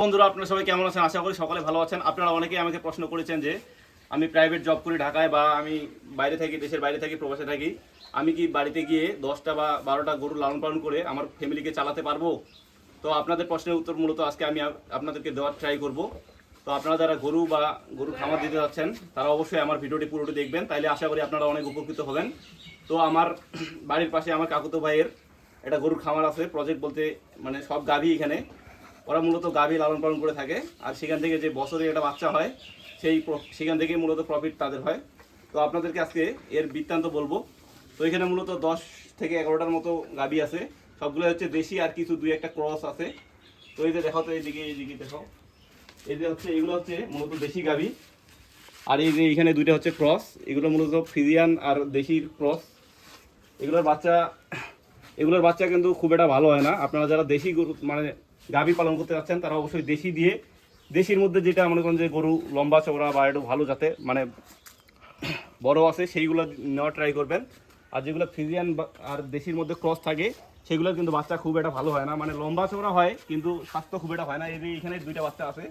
বন্ধুরা, আপনারা সবাই কেমন আছেন? আশা করি সকলে ভালো আছেন। আপনারা অনেকেই আমাকে প্রশ্ন করেছেন যে, আমি প্রাইভেট জব করি ঢাকায় বা আমি বাইরে থাকি, দেশের বাইরে থাকি, প্রবাসে থাকি। আমি কি বাড়িতে গিয়ে দশটা বা বারোটা গরু লালন পালন করে আমার ফ্যামিলিকে চালাতে পারব? তো আপনাদের প্রশ্নের উত্তর মূলত আজকে আমি আপনাদেরকে দেওয়ার ট্রাই করব। তো আপনারা যারা গরু বা গরু খামার দিতে যাচ্ছেন, তারা অবশ্যই আমার ভিডিওটি পুরোটি দেখবেন। তাইলে আশা করি আপনারা অনেক উপকৃত হবেন। তো আমার বাড়ির পাশে আমার কাকুতো ভাইয়ের একটা গরুর খামার আছে প্রজেক্ট বলতে মানে সব গাভী এখানে। ওরা মূলত গাভী লালন পালন করে থাকে। আর সেখান থেকে যে বছরে একটা বাচ্চা হয়, সেই সেখান থেকে মূলত প্রফিট তাদের হয়। তো আপনাদেরকে আজকে এর বৃত্তান্ত বলব। তো এখানে মূলত দশ থেকে এগারোটার মতো গাভী আছে। সবগুলো হচ্ছে দেশি আর কিছু দুই একটা ক্রস আছে। তো এই যে দেখো তো এইদিকে এইদিকে দেখো। এই যে হচ্ছে, এগুলো হচ্ছে মূলত দেশি গাভী। আর এই যে এখানে দুইটা হচ্ছে ক্রস এগুলো মূলত ফিজিয়ান আর দেশির ক্রস এগুলোর বাচ্চা এগুলোর বাচ্চা কিন্তু খুব একটা ভালো হয় না। আপনারা যারা দেশি গরু মানে গাভী পালন করতে যাচ্ছেন, তারা অবশ্যই দেশি দিয়ে, দেশির মধ্যে যেটা মনে করেন যে গরু, লম্বা, চওড়া বা একটু ভালো যাতে মানে বড় আছে, সেইগুলো নেওয়ার ট্রাই করবেন। আর যেগুলো ফ্রিজিয়ান আর দেশির মধ্যে ক্রস থাকে সেগুলোর কিন্তু বাচ্চা খুব একটা ভালো হয় না। মানে লম্বা, চওড়া হয়, কিন্তু স্বাস্থ্য খুব একটা হয় না। এই এখানে দুইটা বাচ্চা আছে,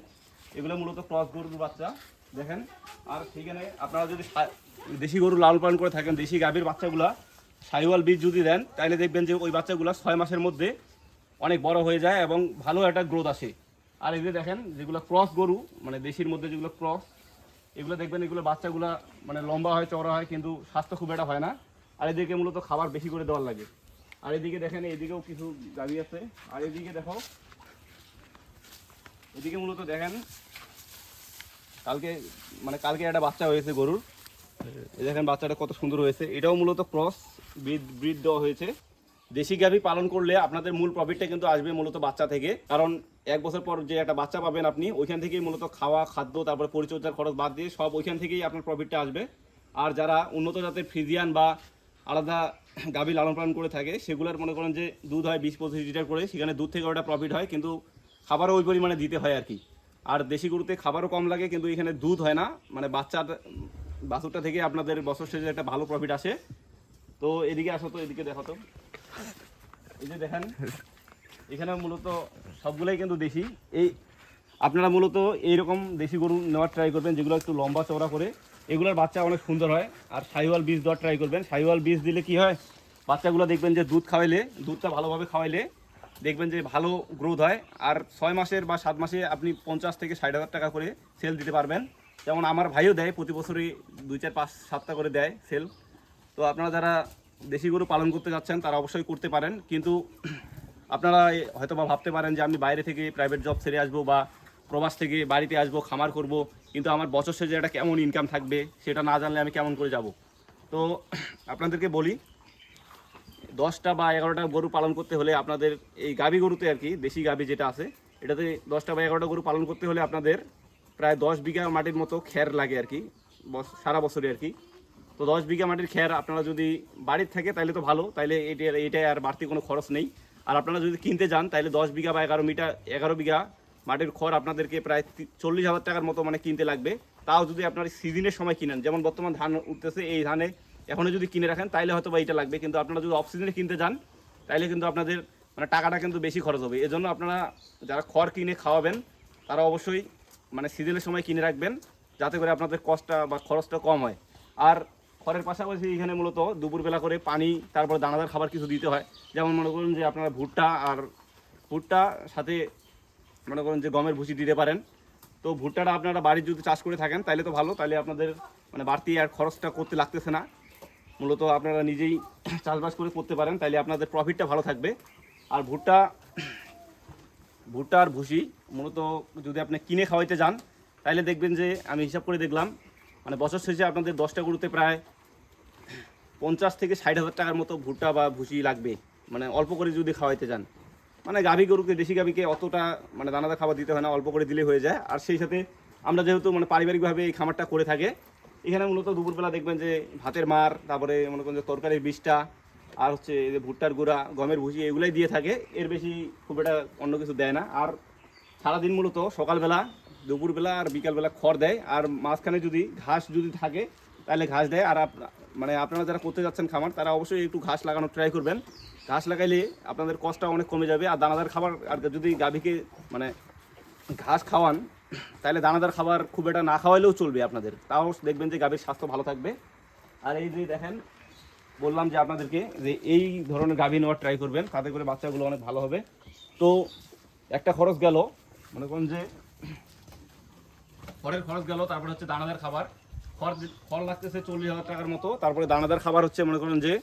এগুলো মূলত ক্রস গরুর বাচ্চা, দেখেন। আর সেখানে আপনারা যদি দেশি গরু লাল পালন করে থাকেন, দেশি গাভীর বাচ্চাগুলা, সাইওয়াল বীজ যদি দেন তাহলে দেখবেন যে ওই বাচ্চাগুলো ছয় মাসের মধ্যে অনেক বড় হয়ে যায় এবং ভালো একটা গ্রোথ আসে। আর এই যে দেখেন, যেগুলো ক্রস গরু মানে দেশির মধ্যে যেগুলো ক্রস এগুলো দেখবেন এগুলো বাচ্চাগুলা মানে লম্বা হয়, চওড়া হয়, কিন্তু স্বাস্থ্য খুব একটা হয় না। আর এদিকে মূলত খাবার বেশি করে দেওয়ার লাগে। আর এদিকে দেখেন, এদিকেও কিছু গাড়ি আছে। আর এদিকে দেখো, এদিকে মূলত দেখেন, কালকে মানে কালকে একটা বাচ্চা হয়েছে গরুর। এই দেখেন বাচ্চাটা কত সুন্দর হয়েছে। এটাও মূলত ক্রস ব্রিড ব্রিড দেওয়া হয়েছে। দেশি গাভী পালন করলে আপনাদের মূল প্রফিটটা কিন্তু আসবে মূলত বাচ্চা থেকে। কারণ এক বছর পর যে একটা বাচ্চা পাবেন আপনি, ওইখান থেকেই মূলত খাওয়া, খাদ্য, তারপরে পরিচর্যার খরচ বাদ দিয়ে সব ওইখান থেকেই আপনার প্রফিটটা আসবে। আর যারা উন্নত জাতের ফ্রিজিয়ান বা আলাদা গাভী লালন পালন করে থাকে, সেগুলোর মনে করেন যে দুধ হয় বিশ পঁচিশ লিটার করে, সেখানে দুধ থেকে ওটা প্রফিট হয়, কিন্তু খাবারও ওই পরিমাণে দিতে হয় আর কি। আর দেশি গরুতে খাবারও কম লাগে, কিন্তু এখানে দুধ হয় না মানে বাচ্চার বাছুরটা থেকে আপনাদের বছর শেষে একটা ভালো প্রফিট আসে। তো এদিকে আসো তো, এদিকে দেখো তো। এই যে দেখেন, এখানে মূলত সবগুলোই কিন্তু দেশি। এই আপনারা মূলত এইরকম দেশি গরু নেওয়ার ট্রাই করবেন, যেগুলো একটু লম্বা চওড়া করে। এগুলোর বাচ্চা অনেক সুন্দর হয়। আর সাইওয়াল বীজ দেওয়ার ট্রাই করবেন। সাইওয়াল বীজ দিলে কি হয়, বাচ্চাগুলো দেখবেন যে দুধ খাওয়াইলে, দুধটা ভালোভাবে খাওয়াইলে দেখবেন যে ভালো গ্রোথ হয়। আর ছয় মাসের বা সাত মাসে আপনি পঞ্চাশ থেকে ষাট হাজার টাকা করে সেল দিতে পারবেন। যেমন আমার ভাইও দেয়, প্রতি বছরই দুই, চার, পাঁচ, সাতটা করে দেয় সেল তো আপনারা যারা দেশি গরু পালন করতে যাচ্ছেন, তারা অবশ্যই করতে পারেন। কিন্তু আপনারা হয়তো বা ভাবতে পারেন যে আমি বাইরে থেকে প্রাইভেট জব ছেড়ে আসব বা প্রবাস থেকে বাড়িতে আসব, খামার করব, কিন্তু আমার বছর শেষে একটা কেমন ইনকাম থাকবে সেটা না জানলে আমি কেমন করে যাব? তো আপনাদেরকে বলি, দশটা বা এগারোটা গরু পালন করতে হলে আপনাদের এই গাভী গরুতে আর কি, দেশি গাভী যেটা আছে, এটাতে দশটা বা এগারোটা গরু পালন করতে হলে আপনাদের প্রায় দশ বিঘা মাটির মতো খ্যার লাগে আর কি সারা বছরে আর কি। তো দশ বিঘা মাটির খ্যার আপনারা যদি বাড়ির থাকে তাহলে তো ভালো। তাহলে এটার এটাই আর বাড়তি কোনো খরচ নেই। আর আপনারা যদি কিনতে যান তাহলে দশ বিঘা বা এগারো মিটার এগারো বিঘা মাটির খড় আপনাদেরকে প্রায় চল্লিশ হাজার টাকার মতো মানে কিনতে লাগবে। তাও যদি আপনার সিজনের সময় কিনেন, যেমন বর্তমান ধান উঠতেছে, এই ধানে এখনও যদি কিনে রাখেন তাহলে হয়তো বা এটা লাগবে। কিন্তু আপনারা যদি অফ সিজনে কিনতে যান তাহলে কিন্তু আপনাদের মানে টাকাটা কিন্তু বেশি খরচ হবে। এজন্য আপনারা যারা খড় কিনে খাওয়াবেন, তারা অবশ্যই মানে সিজনের সময় কিনে রাখবেন, যাতে করে আপনাদের কষ্টটা বা খরচটা কম হয়। আর খড়ের পাশাপাশি এখানে মূলত দুপুরবেলা করে পানি, তারপর দানাদার খাবার কিছু দিতে হয়। যেমন মনে করুন যে আপনারা ভুট্টা আর ভুট্টা সাথে মনে করেন যে গমের ভুসি দিতে পারেন। তো ভুট্টাটা আপনারা বাড়ির যদি চাষ করে থাকেন তাহলে তো ভালো তাহলে আপনাদের মানে বাড়তি আর খরচটা করতে লাগতেছে না। মূলত আপনারা নিজেই চাষবাস করে করতে পারেন তাহলে আপনাদের প্রফিটটা ভালো থাকবে। আর ভুট্টা ভুট্টা আর ভুসি মূলত যদি আপনি কিনে খাওয়াইতে যান তাহলে দেখবেন যে আমি হিসাব করে দেখলাম মানে বছর শেষে আপনাদের দশটা গরুতে প্রায় পঞ্চাশ থেকে ষাট হাজার টাকার মতো ভুট্টা বা ভুসি লাগবে। মানে অল্প করে যদি খাওয়াইতে যান মানে গাভী গরুকে, দেশি গাভীকে অতটা মানে দানাদার খাবার দিতে হয় না, অল্প করে দিলে হয়ে যায়। আর সেই সাথে আমরা যেহেতু মানে পারিবারিকভাবে এই খামারটা করে থাকে, এখানে মূলত দুপুরবেলা দেখবেন যে ভাতের মার, তারপরে মনে করেন যে তরকারির বীজটা, আর হচ্ছে ভুট্টার গুঁড়া, গমের ভুসি, এগুলাই দিয়ে থাকে। এর বেশি খুব একটা অন্য কিছু দেয় না। আর সারাদিন মূলত সকালবেলা, দুপুরবেলা আর বিকালবেলা খড় দেয়। আর মাঝখানে যদি ঘাস যদি থাকে, তাহলে ঘাস দেয়। আর মানে আপনারা যারা করতে যাচ্ছেন খামার, তারা অবশ্যই একটু ঘাস লাগানোর ট্রাই করবেন। ঘাস লাগাইলে আপনাদের কষ্টটা অনেক কমে যাবে। আর দানাদার খাবার, আর যদি গাভীকে মানে ঘাস খাওয়ান, তাহলে দানাদার খাবার খুব একটা না খাওয়াইলেও চলবে আপনাদের। তাও দেখবেন যে গাভীর স্বাস্থ্য ভালো থাকবে। আর এই যে দেখেন, বললাম যে আপনাদেরকে যে এই ধরনের গাভী নেওয়ার ট্রাই করবেন, তাতে করে বাচ্চাগুলো অনেক ভালো হবে। তো একটা খরচ গেল, মনে করুন যে খড়ের খরচ গেল, তারপরে হচ্ছে দানাদার খাবার। খড় লাগতেছে চল্লিশ হাজার টাকার মতো। তারপরে দানাদার খাবার হচ্ছে মনে করেন যে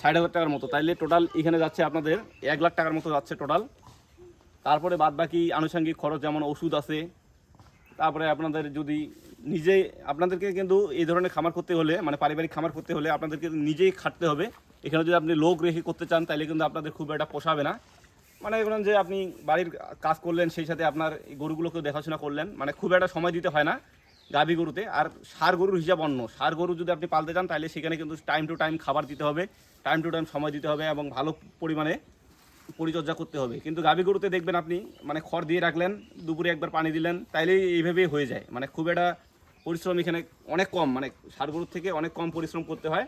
ষাট হাজার টাকার মতো। তাইলে টোটাল এখানে যাচ্ছে আপনাদের এক লাখ টাকার মতো যাচ্ছে টোটাল তারপরে বাদ বাকি আনুষঙ্গিক খরচ যেমন ওষুধ আছে। তারপরে আপনাদের যদি নিজে, আপনাদেরকে কিন্তু এই ধরনের খামার করতে হলে মানে পারিবারিক খামার করতে হলে আপনাদেরকে নিজেই খাটতে হবে। এখানে যদি আপনি লোক রেখে করতে চান তাহলে কিন্তু আপনাদের খুব একটা পোষাবে না। মানে ধরুন যে আপনি বাড়ির কাজ করলেন, সেই সাথে আপনার গরুগুলোকে দেখাশোনা করলেন। মানে খুব একটা সময় দিতে হয় না। গাভী গরুতে। আর সার গরুর হিসাব অন্য। সার গরু যদি আপনি পালতে চান, তাহলে সেখানে কিন্তু টাইম টু টাইম খাবার দিতে হবে টাইম টু টাইম সময় দিতে হবে এবং ভালো পরিমাণে পরিচর্যা করতে হবে। কিন্তু গাভী গরুতে দেখবেন আপনি মানে খড় দিয়ে রাখলেন, দুপুরে একবার পানি দিলেন, তাইলেই এইভাবেই হয়ে যায়। মানে খুব একটা পরিশ্রম এখানে অনেক কম মানে সার গরুর থেকে অনেক কম পরিশ্রম করতে হয়।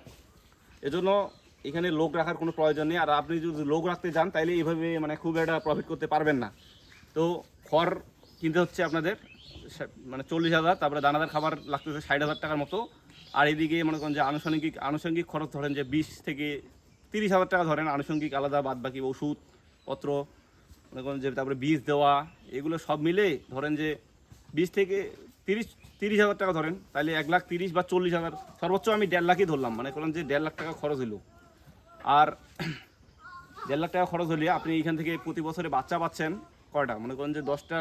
এজন্য এখানে লোক রাখার কোনো প্রয়োজন নেই। আর আপনি যদি লোক রাখতে যান, তাইলে এইভাবে মানে খুব একটা প্রফিট করতে পারবেন না। তো খড় কিনতে হচ্ছে আপনাদের। মানে চল্লিশ হাজার, তারপরে দানাদার খাবার লাগতেছে ষাট হাজার টাকার মতো। আর এদিকে মনে করেন যে আনুষঙ্গিক আনুষঙ্গিক খরচ ধরেন যে বিশ থেকে তিরিশ হাজার টাকা ধরেন আনুষঙ্গিক আলাদা বাদ বাকি ওষুধ, পত্র, মনে করেন যে তারপরে বীজ দেওয়া, এগুলো সব মিলে ধরেন যে বিশ থেকে তিরিশ তিরিশ হাজার টাকা ধরেন তাহলে এক লাখ তিরিশ বা চল্লিশ হাজার, সর্বোচ্চ আমি দেড় লাখই ধরলাম মানে করেন যে দেড় লাখ টাকা খরচ হলো আর দেড় লাখ টাকা খরচ হলে আপনি এখান থেকে প্রতি বছরে বাচ্চা পাচ্ছেন কয়টা? মনে করেন যে দশটা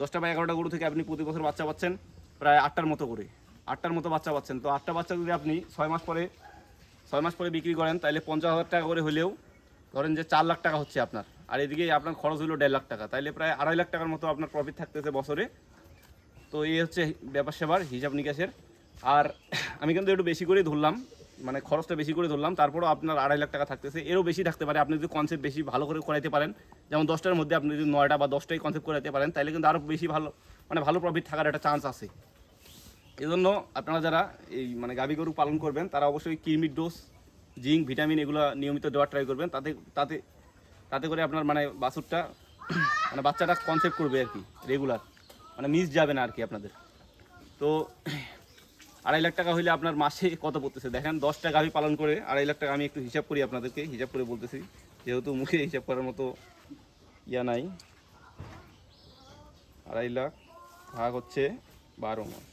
দশটা বা এগারোটা গরু থেকে আপনি প্রতি বছর বাচ্চা পাচ্ছেন প্রায় আটটার মতো করে, আটটার মতো বাচ্চা পাচ্ছেন। তো আটটা বাচ্চা যদি আপনি ছয় মাস পরে, ছয় মাস পরে বিক্রি করেন তাহলে পঞ্চাশ হাজার টাকা করে হলেও ধরেন যে চার লাখ টাকা হচ্ছে আপনার। আর এদিকে আপনার খরচ হলো দেড় লাখ টাকা, তাইলে প্রায় আড়াই লাখ টাকার মতো আপনার প্রফিট থাকতেছে বছরে। তো এই হচ্ছে ব্যাপার সেবার হিসাব নিকাশের। আর আমি কিন্তু একটু বেশি করেই ধরলাম মানে খরচটা বেশি করে ধরলাম, তারপরও আপনার আড়াই লাখ টাকা থাকতেছে। এরও বেশি থাকতে পারে, আপনি যদি কনসেপ্ট বেশি ভালো করে করাইতে পারেন, যেমন দশটার মধ্যে আপনি যদি নয়টা বা দশটাই কনসেপ্ট করাইতে পারেন তাহলে কিন্তু আরও বেশি ভালো মানে ভালো প্রফিট থাকার একটা চান্স আছে। এজন্য আপনারা যারা এই মানে গাভী গরু পালন করবেন, তারা অবশ্যই কিরমির ডোজ জিঙ্ক, ভিটামিন এগুলো নিয়মিত দেওয়ার ট্রাই করবেন, তাতে তাতে তাতে করে আপনার মানে বাছুরটা মানে বাচ্চাটা কনসেপ্ট করবে আর কি রেগুলার মানে মিস যাবে না আর কি আপনাদের। তো আড়াই লাখ টাকা হইলে আপনার মাসে কত পড়তেছে? দেখেন, দশটা গাভী পালন করে আড়াই লাখ টাকা আমি একটু হিসাব করি আপনাদেরকে। হিসাব করে বলতেছি, যেহেতু মুখে হিসাব করার মতো ইয়া নাই। আড়াই লাখ ভাগ হচ্ছে বারো মাস।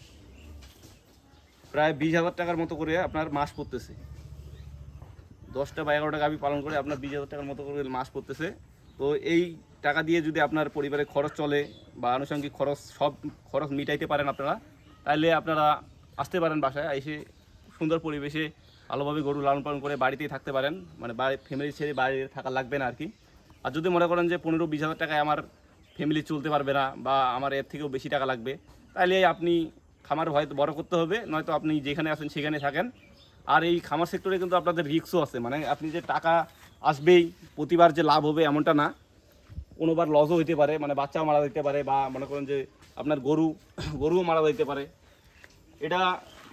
প্রায় বিশ হাজার টাকার মতো করে আপনার মাস পড়তেছে। দশটা বা এগারোটা গাভী পালন করে আপনার বিশ হাজার টাকার মতো করে মাস পড়তেছে। তো এই টাকা দিয়ে যদি আপনার পরিবারের খরচ চলে বা আনুষঙ্গিক খরচ সব খরচ মিটাইতে পারেন আপনারা তাহলে আপনারা আসতে পারেন বাসায়, এসে সুন্দর পরিবেশে ভালোভাবে গরু লালন পালন করে বাড়িতেই থাকতে পারেন। মানে বাড়ি ফ্যামিলি ছেড়ে বাইরে থাকা লাগবে না আর কি আর যদি মনে করেন যে পনেরো বিশ হাজার টাকায় আমার ফ্যামিলি চলতে পারবে না বা আমার এর থেকেও বেশি টাকা লাগবে, তাহলে আপনি খামার হয়তো বড় করতে হবে, নয়তো আপনি যেখানে আছেন সেখানে থাকেন। আর এই খামার সেক্টরে কিন্তু আপনাদের রিস্কও আছে। মানে আপনি যে টাকা আসবেই, প্রতিবার যে লাভ হবে এমনটা না। কোনোবার লসও হইতে পারে মানে বাচ্চাও মারা যেতে পারে বা মনে করেন যে আপনার গরু, গরুও মারা যেতে পারে। এটা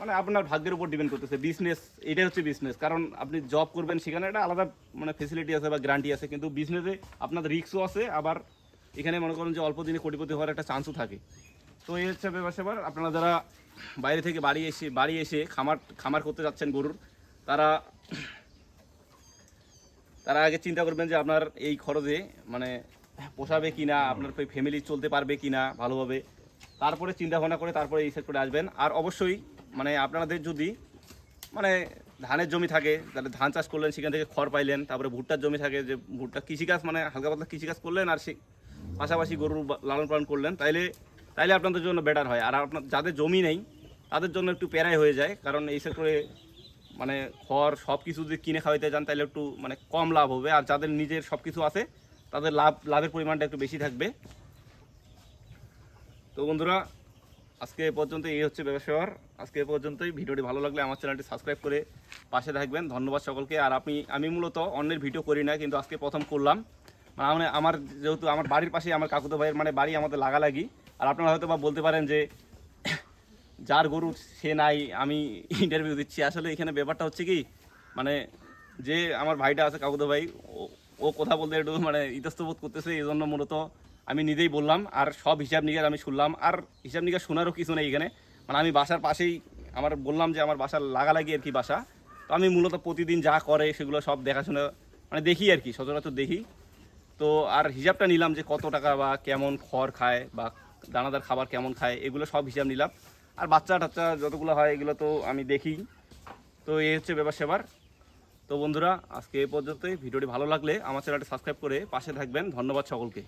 মানে আপনার ভাগ্যের উপর ডিপেন্ড করতেছে। বিজনেস এটাই হচ্ছে বিজনেস কারণ আপনি জব করবেন সেখানে একটা আলাদা মানে ফেসিলিটি আছে বা গ্যারান্টি আছে, কিন্তু বিজনেসে আপনার রিস্কও আছে, আবার এখানে মনে করেন যে অল্প দিনে কোটিপতি হওয়ার একটা চান্সও থাকে। তো এই হচ্ছে ব্যাপার স্যাপার। আপনারা যারা বাইরে থেকে বাড়ি এসে বাড়ি এসে খামার খামার করতে যাচ্ছেন গরুর, তারা তারা আগে চিন্তা করবেন যে আপনার এই খরচে মানে পোষাবে কি না আপনার ফ্যামিলি চলতে পারবে কি না ভালোভাবে। তারপরে চিন্তা ভাবনা করে তারপরে এই সেক্টরে আসবেন। আর অবশ্যই মানে আপনাদের যদি মানে ধানের জমি থাকে, তাহলে ধান চাষ করলেন, সেখান থেকে খড় পাইলেন, তারপরে ভুট্টার জমি থাকে, যে ভুট্টা কৃষিকাজ মানে হালকা পাতলা কৃষিকাজ করলেন, আর সে পাশাপাশি গরুর লালন পালন করলেন, তাইলে তাইলে আপনাদের জন্য বেটার হয়। আর আপনার, যাদের জমি নেই, তাদের জন্য একটু প্যারাই হয়ে যায়, কারণ এই সেক্টরে মানে খড় সব কিছু যদি কিনে খাওয়াইতে যান তাহলে একটু মানে কম লাভ হবে। আর যাদের নিজের সব কিছু আছে, তাদের লাভ, লাভের পরিমাণটা একটু বেশি থাকবে। তো বন্ধুরা, আজকে এ পর্যন্ত এই হচ্ছে ব্যবসার আজকে এ পর্যন্তই। ভিডিওটি ভালো লাগলে আমার চ্যানেলটি সাবস্ক্রাইব করে পাশে থাকবেন। ধন্যবাদ সকলকে। আর আমি আমি মূলত অন্যের ভিডিও করি না, কিন্তু আজকে প্রথম করলাম। মানে আমার যেহেতু আমার বাড়ির পাশে আমার কাকুতো ভাইয়ের মানে বাড়ি আমাদের লাগালাগি। আর আপনারা হয়তো বা বলতে পারেন যে, যার গরু সে নাই, আমি ইন্টারভিউ দিচ্ছি। আসলে এখানে ব্যাপারটা হচ্ছে কি মানে যে আমার ভাইটা আছে কাকুতো ভাই, ও কথা বলতে একটু মানে ইতস্তবোধ করতেছে, এই জন্য মূলত আমি নিজেই বললাম, আর সব হিসাব নিকাশ আমি শুনলাম, আর হিসাব নিকাশ শোনারও কিছু নেই এখানে। মানে আমি বাসার পাশেই, আমার বললাম যে আমার বাসার লাগালাগি আর কি বাসা। তো আমি মূলত প্রতিদিন যা করে সেগুলো সব দেখাশোনা মানে দেখি আর কি, সচরাচর দেখি। তো আর হিসাবটা নিলাম যে কত টাকা বা কেমন খড় খায় বা দানাদার খাবার কেমন খায়, এগুলো সব হিসাব নিলাম। আর বাচ্চা টাচ্চা যতগুলো হয় এগুলো তো আমি দেখি। তো এই হচ্ছে ব্যাপার সেবার। তো বন্ধুরা, আজকে এ পর্যন্তই। ভিডিওটি ভালো লাগলে আমার চ্যানেলটি সাবস্ক্রাইব করে পাশে থাকবেন। ধন্যবাদ সকলকে।